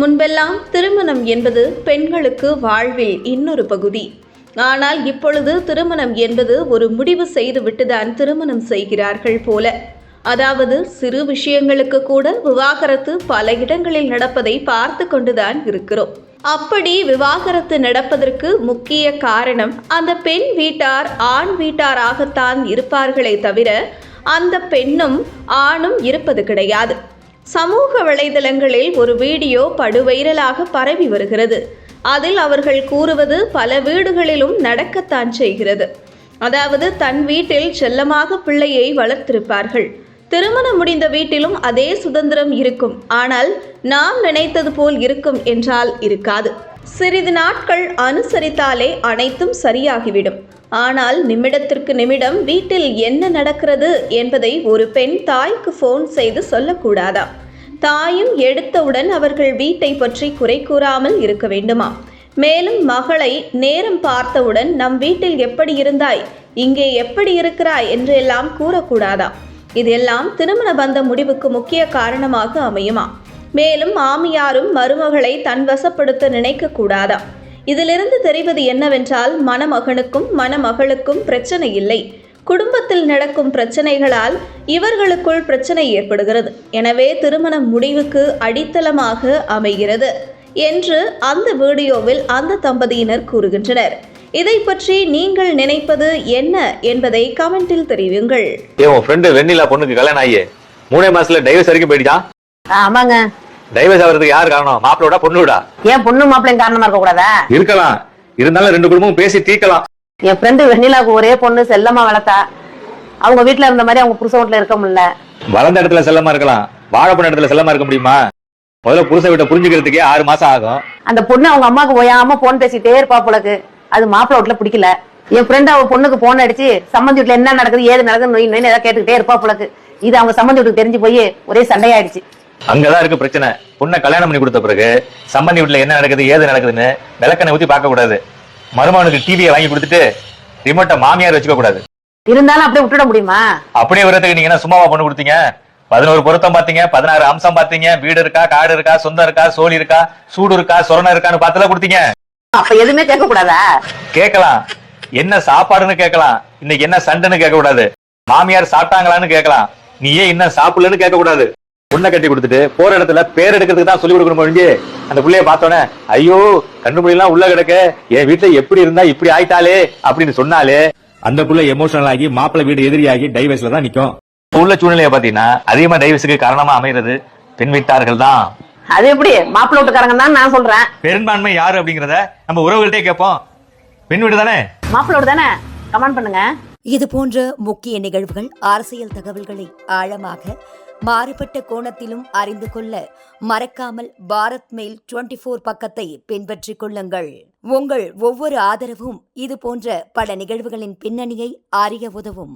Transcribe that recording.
முன்பெல்லாம் திருமணம் என்பது பெண்களுக்கு வாழ்வில் இன்னொரு பகுதி. ஆனால் இப்பொழுது திருமணம் என்பது ஒரு முடிவு செய்துவிட்டுதான் திருமணம் செய்கிறார்கள் போல. அதாவது சிறு விஷயங்களுக்கு கூட விவாகரத்து பல இடங்களில் நடப்பதை பார்த்து கொண்டுதான் இருக்கிறோம். அப்படி விவாகரத்து நடப்பதற்கு முக்கிய காரணம் அந்த பெண் வீட்டார் ஆண் வீட்டாராகத்தான் இருப்பார்களே தவிர அந்த பெண்ணும் ஆணும் இருப்பது கிடையாது. சமூக வலைதளங்களில் ஒரு வீடியோ படுவைரலாக பரவி வருகிறது. அதில் அவர்கள் கூறுவது பல வீடுகளிலும் நடக்கத்தான் செய்கிறது. அதாவது தன் வீட்டில் செல்லமாக பிள்ளையை வளர்த்திருப்பார்கள். திருமணம் முடிந்த வீட்டிலும் அதே சுதந்திரம் இருக்கும். ஆனால் நாம் நினைத்தது போல் இருக்கும் என்றால் இருக்காது. சிறிது நாட்கள் அனுசரித்தாலே அனைத்தும் சரியாகிவிடும். ஆனால் நிமிடத்திற்கு நிமிடம் வீட்டில் என்ன நடக்கிறது என்பதை ஒரு பெண் தாய்க்கு ஃபோன் செய்து சொல்லக்கூடாதாம். தாயும் எடுத்தவுடன் அவர்கள் வீட்டை பற்றி குறை கூறாமல் இருக்க வேண்டுமா? மேலும் மகளை நேரம் பார்த்தவுடன் நம் வீட்டில் எப்படி இருந்தாய்? இங்கே எப்படி இருக்கிறாய்? என்றெல்லாம் கூறக்கூடாதாம். இதெல்லாம் திருமண பந்த முடிவுக்கு முக்கிய காரணமாக அமையுமா? மேலும் மாமியாரும் மருமகளை தன் வசப்படுத்த நினைக்க இதிலிருந்து தெரிவது என்னவென்றால் மணமகனுக்கும் மணமகளுக்கும் பிரச்சனை இல்லை. குடும்பத்தில் நடக்கும் பிரச்சனைகளால் இவர்களுக்குள் பிரச்சனை ஏற்படுகிறது. எனவே திருமணம் முடிவுக்கு அடித்தளமாக அமைகிறது என்று அந்த வீடியோவில் அந்த தம்பதியினர் கூறுகின்றனர். இதை பற்றி நீங்கள் நினைப்பது என்ன என்பதை கமெண்டில் தெரிவியுங்கள். ஏன் உன் ஃப்ரெண்டு வெண்ணிலா பொண்ணுக்கு கல்யாணம் ஆகி மூணே மாசத்துல டைவர்ஸ் வரைக்கும் போயிடுச்சான் ஆமாங்க. டைவர்ஸ் ஆகிறதுக்கு யார் காரணம்? மாப்பிளோட பொண்ணுடா? ஏன் பொண்ணு மாப்பிள்ளையும் காரணமா இருக்க கூடாதா இருக்கலாம். இருந்தாலும் ரெண்டு குடும்பமும் பேசி தீர்க்கலாம். என் ஃப்ரெண்டு வெண்ணிலாவுக்கு ஒரே பொண்ணு செல்லமா வளர்த்தா. அவங்க வீட்ல இருந்த மாதிரி அவங்க புருஷன் வீட்டுல இருக்க முடியல. வளர்ந்த இடத்துல செல்லமா இருக்கலாம். வாழைப்பண்ண இடத்துல செல்லமா இருக்க முடியுமா? முதல்ல புருஷ வீட்டை புரிஞ்சுக்கிறதுக்கே ஆறு மாசம் ஆகும். அந்த பொண்ணு அவங்க அம்மாவுக்கு ஓயாம போன் பேசிட்டே இருப்பா போலக்கு. அது மாப்பிள்ளை வீட்டுல பிடிக்கல. என் ஃப்ரெண்ட் அவ பொண்ணுக்கு போன் அடிச்சு சம்மந்தி வீட்டுல என்ன நடக்குது ஏது நடக்குது நொய் ஏதாவது கேட்டுக்கிட்டே இருப்பா போலக்கு. இது அவங்க சம்மந்தி வீட்டுக்கு தெரிஞ்சு போய் ஒரே சண்டையாயிடுச்சு. அங்கதான் இருக்கு பிரச்சனை. பொண்ணை கல்யாணம் பண்ணி கொடுத்த பிறகு சம்பந்தி வீட்டுல என்ன நடக்குது ஏது நடக்குதுன்னு விளக்கனை ஊத்தி பார்க்க கூடாது. மருமகனுக்கு டிவியை வாங்கி கொடுத்துட்டு ரிமோட்டை மாமியார் வச்சுக்க கூடாது. இருந்தாலும் அப்படியே விட்டுட முடியுமா? அப்படியே வரதுக்கு நீங்க என்ன சும்மாவா பொண்ணு கொடுத்தீங்க? பதினோரு பொருத்தம் பாத்தீங்க பதினாறு அம்சம் பாத்தீங்க வீடு இருக்கா காடு இருக்கா சொந்தம் இருக்கா சோழி இருக்கா சூடு இருக்கா சொரணம் இருக்கான்னு பார்த்துலாம் கொடுத்தீங்க. அப்ப எதுவுமே கேட்க கூடாதா கேட்கலாம். என்ன சாப்பாடுன்னு கேட்கலாம். இன்னைக்கு என்ன சண்டைன்னு கேட்க கூடாது மாமியார் சாப்பிட்டாங்களான்னு கேட்கலாம். நீ ஏன் இன்னும் சாப்பிடலன்னு கேட்க கூடாது பொண்ணை கட்டி கொடுத்துட்டு போற இடத்துல பேர் எடுக்கிறதுக்கு தான் சொல்லி கொடுக்கணும் முடிஞ்சு அந்த புள்ளைய பார்த்தோன்னே ஐயோ கண்ணு எல்லாம் உள்ள கிடக்க. என் வீட்டுல எப்படி இருந்தா இப்படி ஆயிட்டாலே அப்படின்னு சொன்னாலே அந்த புள்ள எமோஷனல் ஆகி மாப்பிள்ளை வீடு எதிரியாகி டைவர்ஸ்ல தான் நிக்கும். உள்ள சூழ்நிலையை பாத்தீங்கன்னா அதிகமா டைவர்ஸுக்கு காரணமா அமைகிறது பெண் வீட்டார்கள் தான். அது எப்படி? மாப்பிள்ளை வீட்டுக்காரங்க தான் நான் சொல்றேன். பெரும்பான்மை யாரு அப்படிங்கறத நம்ம உறவுகள்கிட்டே கேட்போம். பெண் வீடு தானே? மாப்பிள்ளை வீடு தானே? கமெண்ட் பண்ணுங்க. இது போன்ற முக்கிய நிகழ்வுகள் அரசியல் தகவல்களை ஆழமாக மாறுபட்ட கோணத்திலும் அறிந்து கொள்ள மறக்காமல் பாரத் மெயில் டுவெண்டி ஃபோர் பக்கத்தை பின்பற்றிக் கொள்ளுங்கள். உங்கள் ஒவ்வொரு ஆதரவும் இது போன்ற பல நிகழ்வுகளின் பின்னணியை அறிய உதவும்.